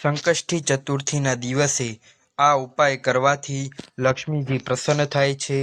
સંકષ્ટી ચતુર્થીના દિવસે આ ઉપાય કરવાથી લક્ષ્મીજી પ્રસન્ન થાય છે.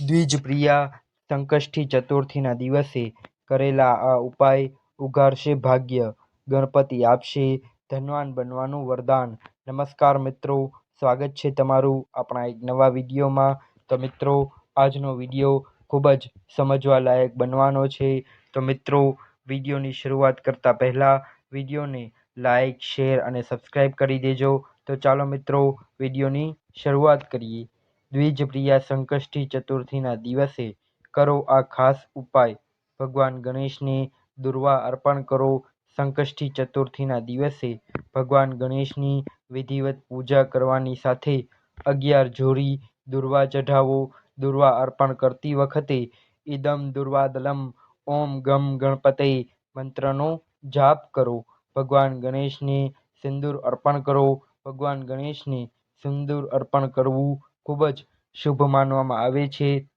દ્વિજપ્રિયા સંકષ્ટી ચતુર્થીના દિવસે કરેલા આ ઉપાય ઉઘાડશે ભાગ્ય, ગણપતિ આપશે ધનવાન બનવાનું વરદાન. નમસ્કાર મિત્રો, સ્વાગત છે તમારું આપણા એક નવા વિડીયોમાં. તો મિત્રો આજનો વીડિયો ખૂબ જ સમજવા લાયક બનવાનો છે. તો મિત્રો વિડીયોની શરૂઆત કરતાં પહેલાં વિડીયોને લાઇક, શેર અને સબસ્ક્રાઈબ કરી દેજો. તો ચાલો મિત્રો વિડીયોની શરૂઆત કરીએ. દ્વિજપ્રિયા સંકષ્ટી ચતુર્થીના દિવસે કરો આ ખાસ ઉપાય. ભગવાન ગણેશને દુર્વા અર્પણ કરો. સંકષ્ટી ચતુર્થીના દિવસે ભગવાન ગણેશની વિધિવત પૂજા કરવાની સાથે અગિયાર જોડી દુર્વા ચઢાવો. દુર્વા અર્પણ કરતી વખતે ઇદમ દુર્વાદલમ ઓમ ગમ ગણપતે મંત્રનો જાપ કરો. ભગવાન ગણેશને સિંદૂર અર્પણ કરો. ભગવાન ગણેશને સિંદૂર અર્પણ કરવું ખૂબ જ શુભ માનવામાં આવે છે.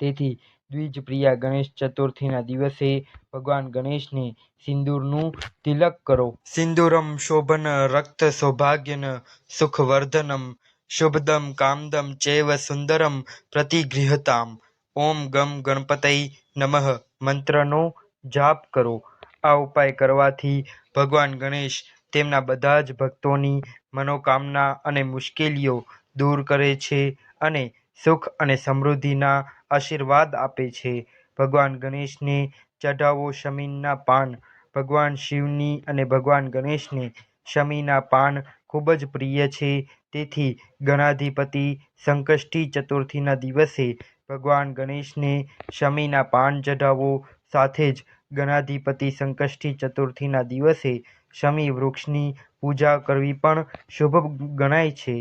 તેથી દ્વિજપ્રિયા ગણેશ ચતુર્થીના દિવસે ભગવાન ગણેશને સિંદૂરનું તિલક કરો. સિંદૂરમ શોભન, રક્ત સૌભાગ્યન, સુખવર્ધનમ, શુભદમ, કામદમ, ચૈવ સુંદરમ, પ્રતિગૃહતામ ઓમ ગમ ગણપતય નમઃ મંત્રનો જાપ કરો. આ ઉપાય કરવાથી ભગવાન ગણેશ તેમના બધા જ ભક્તોની મનોકામના અને મુશ્કેલીઓ દૂર કરે છે અને સુખ અને સમૃદ્ધિના આશીર્વાદ આપે છે. ભગવાન ગણેશને ચઢાવો શમીના પાન. ભગવાન શિવની અને ભગવાન ગણેશને શમીના પાન ખૂબ જ પ્રિય છે. તેથી ગણાધિપતિ સંકષ્ટી ચતુર્થીના દિવસે ભગવાન ગણેશને શમીના પાન ચઢાવો. સાથે જ ગણાધિપતિ સંકષ્ટી ચતુર્થીના દિવસે શમી વૃક્ષની પૂજા કરવી પણ શુભ ગણાય છે.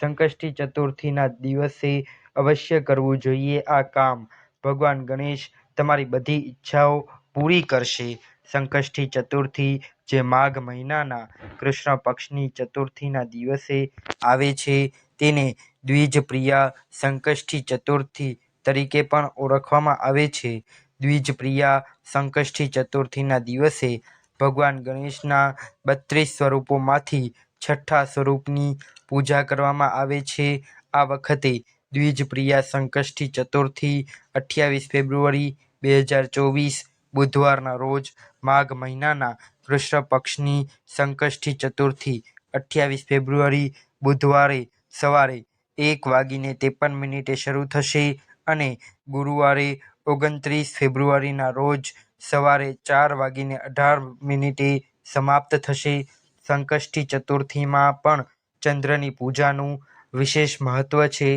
સંકષ્ટી ચતુર્થીના દિવસે અવશ્ય કરવું જોઈએ આ કામ. ભગવાન ગણેશ તમારી બધી ઈચ્છાઓ પૂરી કરશે. સંકષ્ટી ચતુર્થી જે માઘ મહિનાના કૃષ્ણ પક્ષની ચતુર્થીના દિવસે આવે છે તેને દ્વિજપ્રિયા સંકષ્ટી ચતુર્થી તરીકે પણ ઓળખવામાં આવે છે. દ્વિજપ્રિયા સંકષ્ટી ચતુર્થીના દિવસે ભગવાન ગણેશના બત્રીસ સ્વરૂપોમાંથી છઠ્ઠા સ્વરૂપની પૂજા કરવામાં આવે છે. આ વખતે દ્વિજપ્રિયા સંકષ્ટી ચતુર્થી અઠ્યાવીસ ફેબ્રુઆરી બે હજાર ચોવીસ બુધવારના રોજ માઘ મહિનાના કૃષ્ણ પક્ષની સંકષ્ટી ચતુર્થી અઠ્યાવીસ ફેબ્રુઆરી બુધવારે સવારે એક વાગીને ત્રેપન મિનિટે શરૂ થશે અને ગુરુવારે ઓગણત્રીસ ફેબ્રુઆરીના રોજ સવારે ચાર વાગીને અઢાર મિનિટે સમાપ્ત થશે. સંકષ્ટી ચતુર્થીમાં પણ ચંદ્રની પૂજાનું વિશેષ મહત્વ છે.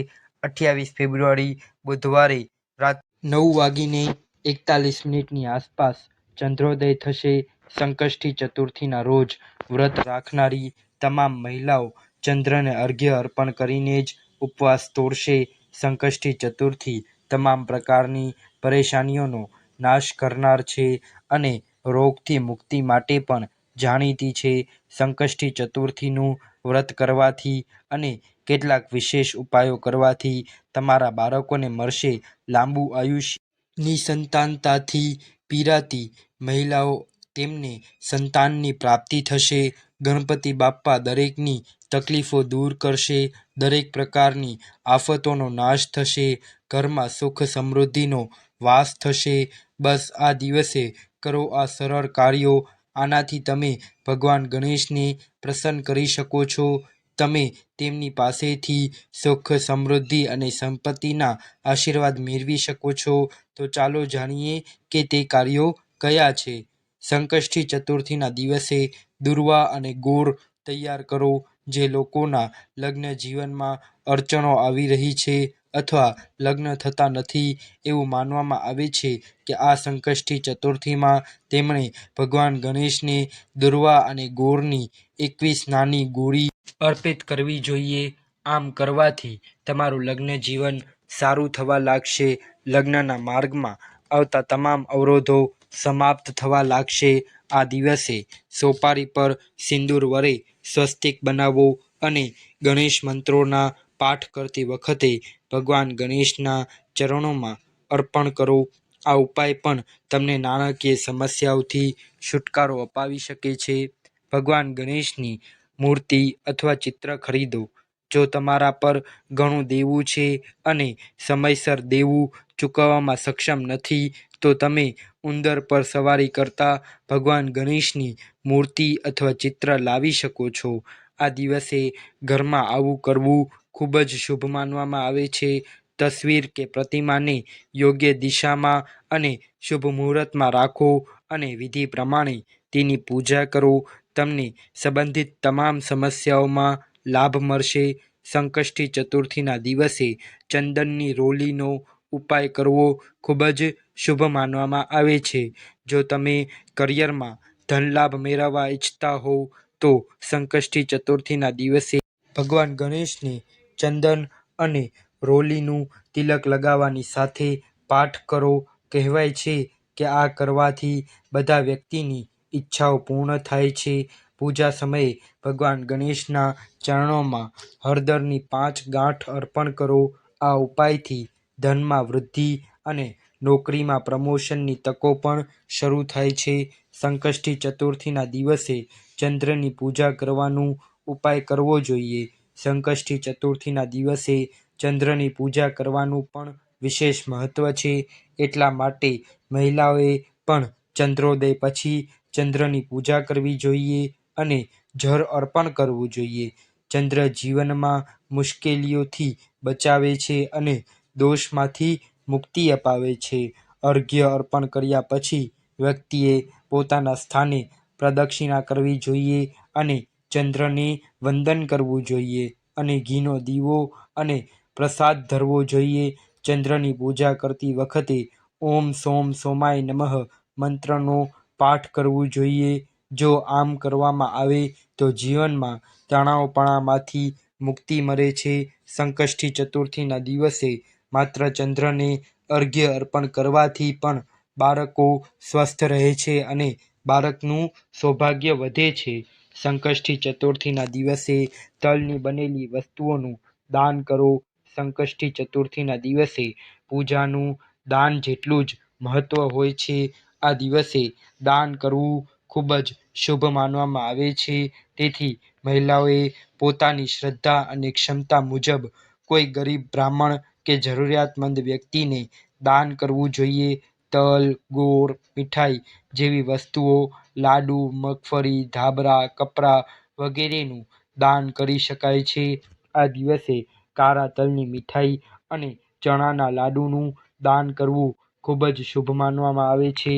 અઠ્યાવીસ ફેબ્રુઆરી બુધવારે રાત નવ વાગીને એકતાલીસ મિનિટની આસપાસ ચંદ્રોદય થશે. સંકષ્ટી ચતુર્થીના રોજ વ્રત રાખનારી તમામ મહિલાઓ ચંદ્રને અર્ઘ્ય અર્પણ કરીને જ ઉપવાસ તોડશે. સંકષ્ટી ચતુર્થી તમામ પ્રકારની પરેશાનીઓનો નાશ કરનાર છે અને રોગથી મુક્તિ માટે પણ જાણીતી છે. સંકષ્ટી ચતુર્થીનું વ્રત કરવાથી અને કેટલાક વિશેષ ઉપાયો કરવાથી તમારા બાળકોને મળશે લાંબુ આયુષ્ય. નિસંતાનતાથી પીડાતી મહિલાઓ તેમને સંતાનની પ્રાપ્તિ થશે. ગણપતિ બાપ્પા દરેકની તકલીફો દૂર કરશે. દરેક પ્રકારની આફતોનો નાશ થશે. ઘરમાં સુખ સમૃદ્ધિનો વાસ થશે. બસ આ દિવસે કરો આ સરળ કાર્યો. આનાથી તમે ભગવાન ગણેશને પ્રસન્ન કરી શકો છો. તમે તેમની પાસેથી સુખ, સમૃદ્ધિ અને સંપત્તિના આશીર્વાદ મેળવી શકો છો. તો ચાલો જાણીએ કે તે કાર્યો કયા છે. સંકષ્ટી ચતુર્થીના દિવસે દુર્વા અને ગોળ તૈયાર કરો. જે લોકોના લગ્ન જીવનમાં અડચણો આવી રહી છે અથવા લગ્ન થતા નથી એવું માનવામાં આવે છે કે આ સંકષ્ટી ચતુર્થીમાં તેમણે ભગવાન ગણેશને દુર્વા અને ગોળની એકવીસ નાની ગોળી અર્પિત કરવી જોઈએ. આમ કરવાથી તમારું લગ્ન જીવન સારું થવા લાગશે. લગ્નના માર્ગમાં આવતા તમામ અવરોધો સમાપ્ત થવા લાગશે. આ દિવસે સોપારી પર સિંદૂર વરે સ્વસ્તિક બનાવો અને ગણેશ મંત્રોના પાઠ કરતી વખતે ભગવાન ગણેશના ચરણોમાં અર્પણ કરો. આ ઉપાય પણ તમને નાણાકીય સમસ્યાઓથી છુટકારો અપાવી શકે છે. ભગવાન ગણેશની મૂર્તિ અથવા ચિત્ર ખરીદો. જો તમારા પર ઘણું દેવું છે અને સમયસર દેવું ચૂકવવામાં સક્ષમ નથી, તો તમે ઉંદર પર સવારી કરતા ભગવાન ગણેશની મૂર્તિ અથવા ચિત્ર લાવી શકો છો. આ દિવસે ઘરમાં આવું કરવું ખૂબ જ શુભ માનવામાં આવે છે. તસવીર કે પ્રતિમાને યોગ્ય દિશામાં અને શુભ મુહૂર્તમાં રાખો અને વિધિ પ્રમાણે તેની પૂજા કરો. તમને સંબંધિત તમામ સમસ્યાઓમાં લાભ મળશે. સંકષ્ટી ચતુર્થીના દિવસે ચંદનની રોલીનો ઉપાય કરવો ખૂબ જ શુભ માનવામાં આવે છે. જો તમે કરિયરમાં ધનલાભ મેળવવા ઈચ્છતા હોવ તો સંકષ્ટી ચતુર્થીના દિવસે ભગવાન ગણેશને ચંદન અને રોલીનું તિલક લગાવવાની સાથે પાઠ કરો. કહેવાય છે કે આ કરવાથી બધા વ્યક્તિની ઈચ્છાઓ પૂર્ણ થાય છે. પૂજા સમયે ભગવાન ગણેશના ચરણોમાં હળદરની પાંચ ગાંઠ અર્પણ કરો. આ ઉપાયથી ધનમાં વૃદ્ધિ અને નોકરીમાં પ્રમોશનની તકો પણ શરૂ થાય છે. સંકષ્ટી ચતુર્થીના દિવસે ચંદ્રની પૂજા કરવાનું ઉપાય કરવો જોઈએ. સંકષ્ટી ચતુર્થીના દિવસે ચંદ્રની પૂજા કરવાનું પણ વિશેષ મહત્વ છે. એટલા માટે મહિલાઓએ પણ ચંદ્રોદય પછી ચંદ્રની પૂજા કરવી જોઈએ અને જળ અર્પણ કરવું જોઈએ. ચંદ્ર જીવનમાં મુશ્કેલીઓથી બચાવે છે અને દોષમાંથી મુક્તિ અપાવે છે. અર્ઘ્ય અર્પણ કર્યા પછી વ્યક્તિએ પોતાના સ્થાને પ્રદક્ષિણા કરવી જોઈએ અને ચંદ્રને વંદન કરવું જોઈએ અને ઘીનો દીવો અને પ્રસાદ ધરવો જોઈએ. ચંદ્રની પૂજા કરતી વખતે ઓમ સોમ સોમાય નમઃ મંત્રનો પાઠ કરવું જોઈએ. જો આમ કરવામાં આવે તો જીવનમાં તણાવપણામાંથી મુક્તિ મળે છે. સંકષ્ટી ચતુર્થીના દિવસે માત્ર ચંદ્રને અર્ઘ્ય અર્પણ કરવાથી પણ બાળકો સ્વસ્થ રહે છે અને બાળકનું સૌભાગ્ય વધે છે. સંકષ્ટી ચતુર્થીના દિવસે તલની બનેલી વસ્તુઓનું દાન કરો. સંકષ્ટી ચતુર્થીના દિવસે પૂજાનું દાન જેટલું જ મહત્વ હોય છે. આ દિવસે દાન કરવું ખૂબ જ શુભ માનવામાં આવે છે. તેથી મહિલાઓએ પોતાની શ્રદ્ધા અને ક્ષમતા મુજબ કોઈ ગરીબ, બ્રાહ્મણ કે જરૂરિયાતમંદ વ્યક્તિને દાન કરવું જોઈએ. તલ, ગોળ, મીઠાઈ જેવી વસ્તુઓ, લાડુ, મગફળી, ધાબળા, કપડાં વગેરેનું દાન કરી શકાય છે. આ દિવસે કાળા તલની મીઠાઈ અને ચણાના લાડુનું દાન કરવું ખૂબ જ શુભ માનવામાં આવે છે.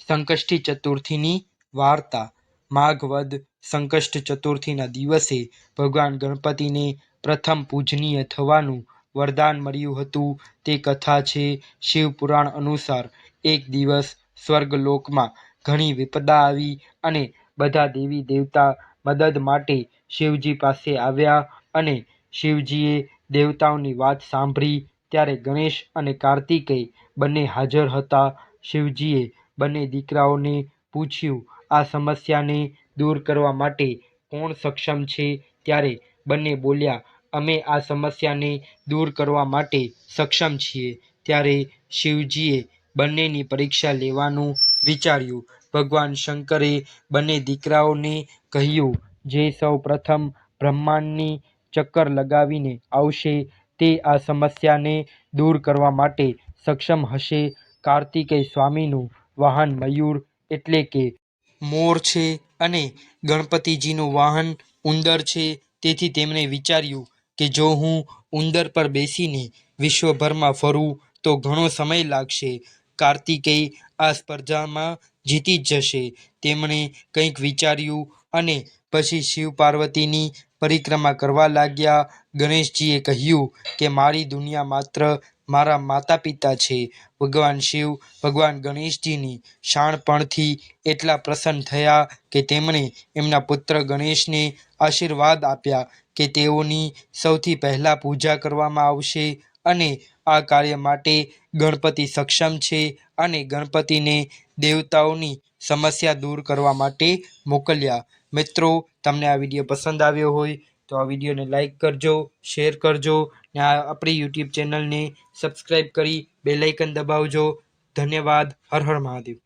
સંકષ્ટી ચતુર્થીની વાર્તા: માઘ વદ સંકષ્ટ ચતુર્થીના દિવસે ભગવાન ગણપતિને પ્રથમ પૂજનીય થવાનું વરદાન મળ્યું હતું. તે કથા છે. શિવપુરાણ અનુસાર એક દિવસ સ્વર્ગલોકમાં ઘણી વિપદા આવી અને બધા દેવી દેવતા મદદ માટે શિવજી પાસે આવ્યા અને શિવજીએ દેવતાઓની વાત સાંભળી ત્યારે ગણેશ અને કાર્તિકેય બંને હાજર હતા. શિવજીએ બંને દીકરાઓને પૂછ્યું, આ સમસ્યાને દૂર કરવા માટે કોણ સક્ષમ છે? ત્યારે બંને બોલ્યા, અમે આ સમસ્યાને દૂર કરવા માટે સક્ષમ છીએ. ત્યારે શિવજીએ બંનેની પરીક્ષા લેવાનું વિચાર્યું. ભગવાન શંકરે બંને દીકરાઓને કહ્યું, જે સૌ પ્રથમ બ્રહ્માંડની ચક્કર લગાવીને આવશે તે આ સમસ્યાને દૂર કરવા માટે સક્ષમ હશે. કાર્તિકેય સ્વામીનું વાહન મયુર એટલે કે મોર છે અને ગણપતિજીનું વાહન ઉંદર છે. તેથી તેમણે વિચાર્યું કે જો હું ઉંદર પર બેસીને વિશ્વભરમાં ફરું, તો ઘણો સમય લાગશે. કાર્તિકેય આ સ્પર્ધામાં જીતી જ જશે. તેમણે કંઈક વિચાર્યું અને પછી શિવ-પાર્વતીની પરિક્રમા કરવા લાગ્યા. ગણેશજીએ કહ્યું કે, મારી દુનિયા માત્ર મારા માતા-પિતા છે. ભગવાન શિવ ભગવાન ગણેશજીની શાણપણથી એટલા પ્રસન્ન થયા કે તેમણે એમના પુત્ર ગણેશને આશીર્વાદ આપ્યા કે તેઓની સૌથી પહેલા પૂજા કરવામાં આવશે અને આ કાર્ય માટે ગણપતિ સક્ષમ છે અને ગણપતિને દેવતાઓની સમસ્યા દૂર કરવા માટે મોકલ્યા. મિત્રો, તમને આ વીડિયો પસંદ આવ્યો હોય તો આ વિડીયોને લાઇક કરજો, શેર કરજો ને આપણી યુટ્યુબ ચેનલને સબસ્ક્રાઈબ કરી બેલાઇકન દબાવજો. ધન્યવાદ. હર હર મહાદેવ.